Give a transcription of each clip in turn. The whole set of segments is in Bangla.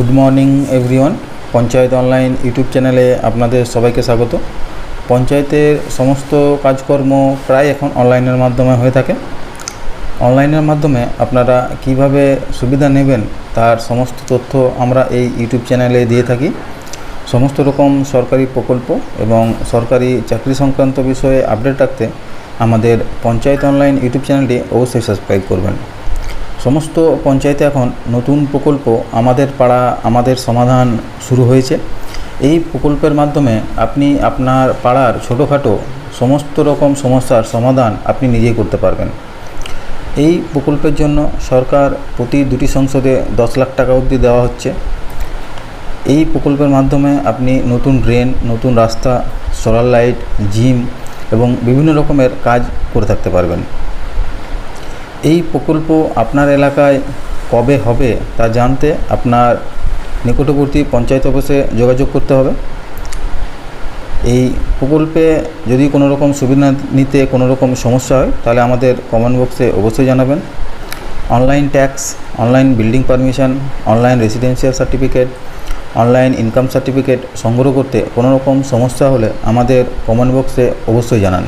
Good morning everyone. Panchayat online YouTube চ্যানেলে আপনাদের সবাইকে স্বাগত। পঞ্চায়েতের সমস্ত কাজকর্ম প্রায় এখন অনলাইনের মাধ্যমে হয়ে থাকে। অনলাইনের মাধ্যমে আপনারা কীভাবে সুবিধা নেবেন তার সমস্ত তথ্য আমরা এই ইউটিউব চ্যানেলে দিয়ে থাকি। সমস্ত রকম সরকারি প্রকল্প এবং সরকারি চাকরি সংক্রান্ত বিষয়ে আপডেট রাখতে আমাদের পঞ্চায়েত অনলাইন ইউটিউব চ্যানেলটি অবশ্যই সাবস্ক্রাইব করবেন। সমস্ত পঞ্চায়েতে এখন নতুন প্রকল্প আমাদের পাড়া, আমাদের সমাধান শুরু হয়েছে। এই প্রকল্পের মাধ্যমে আপনি আপনার পাড়ার ছোটোখাটো সমস্ত রকম সমস্যার সমাধান আপনি নিজেই করতে পারবেন। এই প্রকল্পের জন্য সরকার প্রতি দুটি সংসদে দশ লাখ টাকা অবধি দেওয়া হচ্ছে। এই প্রকল্পের মাধ্যমে আপনি নতুন ড্রেন, নতুন রাস্তা, সোলার লাইট, জিম এবং বিভিন্ন রকমের কাজ করে থাকতে পারবেন। এই প্রকল্প আপনার এলাকায় কবে হবে তা জানতে আপনার নিকটবর্তী পঞ্চায়েত অফিসে যোগাযোগ করতে হবে। এই প্রকল্পে যদি কোনো রকম সুবিধা নিতে কোনো রকম সমস্যা হয়, তাহলে আমাদের কমেন্ট বক্সে অবশ্যই জানাবেন। Online tax online building permission online residential certificate online income certificate সংগ্রহ করতে কোনো রকম সমস্যা হলে আমাদের কমেন্ট বক্সে অবশ্যই জানান।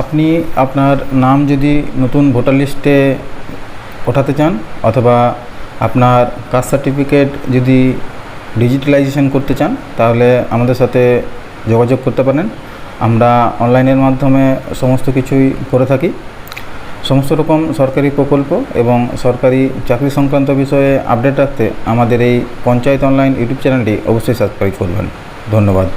আপনি আপনার নাম যদি নতুন ভোটার লিস্টে ওঠাতে চান, অথবা আপনার কাস্ট সার্টিফিকেট যদি ডিজিটালাইজেশন করতে চান, তাহলে আমাদের সাথে যোগাযোগ করতে পারেন। আমরা অনলাইনের মাধ্যমে সমস্ত কিছুই করে থাকি। সমস্ত রকম সরকারি প্রকল্প এবং সরকারি চাকরি সংক্রান্ত বিষয়ে আপডেট রাখতে আমাদের এই পঞ্চায়েত অনলাইন ইউটিউব চ্যানেলটি অবশ্যই সাবস্ক্রাইব করবেন। ধন্যবাদ।